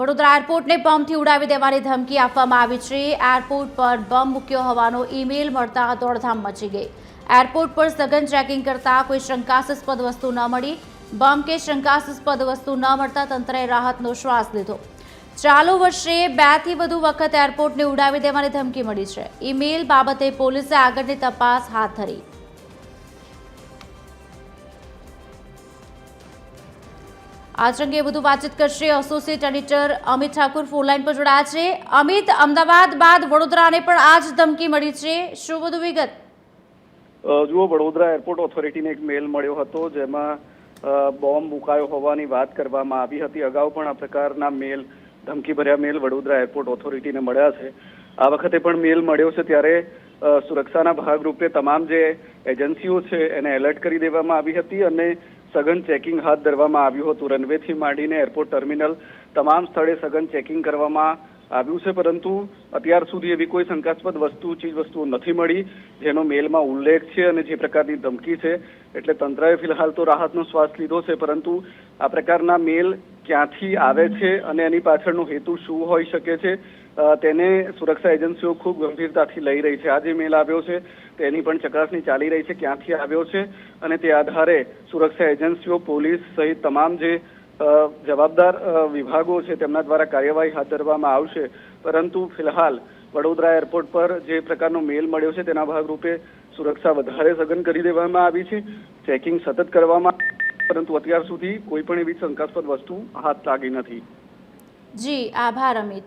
વડોદરા એરપોર્ટને બોમ્બથી ઉડાવી દેવાની ધમકી આપવામાં આવી છે. એરપોર્ટ પર બોમ્બ મૂક્યો હોવાનો ઈમેલ મળતા દોડધામ મચી ગઈ. એરપોર્ટ પર સઘન ચેકિંગ કરતા કોઈ શંકાસ્પદ વસ્તુ ન મળી. બોમ્બ કે શંકાસ્પદ વસ્તુ ન મળતા તંત્રએ રાહતનો શ્વાસ લીધો. ચાલુ વર્ષે બેથી વધુ વખત એરપોર્ટને ઉડાવી દેવાની ધમકી મળી છે. ઈમેલ બાબતે પોલીસે આગળની તપાસ હાથ ધરી. આજ અંગે વધુ વાતચીત કરશે associate editor Amit Thakur phone line પર જોડાયા છે. અમિત, અમદાવાદ બાદ વડોદરાને પણ આ જ ધમકી મળી છે. શું વધુ વિગત? જુઓ, વડોદરા એરપોર્ટ ઓથોરિટીને એક મેલ મળ્યો હતો જેમાં બોમ્બ મુકાયો હોવાની વાત કરવામાં આવી હતી. અગાઉ પણ આ પ્રકારના મેલ ધમકીભર્યા મેલ વડોદરા એરપોર્ટ ઓથોરિટીને મળ્યા છે. આ વખતે પણ મેલ મળ્યો છે ત્યારે સુરક્ષાના ભાગરૂપે તમામ જે એજન્સીઓ છે એને એલર્ટ કરી દેવામાં આવી હતી અને સઘન ચેકિંગ હાથ ધરવામાં આવ્યું હતું. રનવેથી માંડીને એરપોર્ટ ટર્મિનલ તમામ સ્થળે સઘન ચેકિંગ કરવામાં આવ્યું છે, પરંતુ અત્યાર સુધી એવી કોઈ શંકાસ્પદ વસ્તુ, ચીજ વસ્તુઓ નથી મળી, જેનો મેલમાં ઉલ્લેખ છે અને જે પ્રકારની ધમકી છે. એટલે તંત્રએ ફિલહાલ તો રાહતનો શ્વાસ લીધો છે, પરંતુ આ પ્રકારના મેલ ક્યાંથી આવે છે અને એની પાછળનો હેતુ શું હોઈ શકે છે તેને સુરક્ષા એજન્સીઓ ખૂબ ગંભીરતાથી લઈ રહી છે. આ જે મેલ આવ્યો છે, તેની પણ ચકાસણી ચાલી રહી છે ક્યાંથી આવ્યો છે અને તે આધારે સુરક્ષા એજન્સીઓ, પોલીસ સહિત તમામ જે જવાબદાર વિભાગો છે તેમના દ્વારા કાર્યવાહી હાથ ધરવામાં આવશે. પરંતુ ફિલહાલ વડોદરા એરપોર્ટ પર જે પ્રકારનો મેલ મળ્યો છે તેના ભાગરૂપે સુરક્ષા વધારે સઘન કરી દેવામાં આવી છે. ચેકિંગ સતત કરવામાં પરંતુ અત્યાર સુધી કોઈ પણ એવી શંકાસ્પદ વસ્તુ હાથ લાગી નથી. જી આભાર અમિત.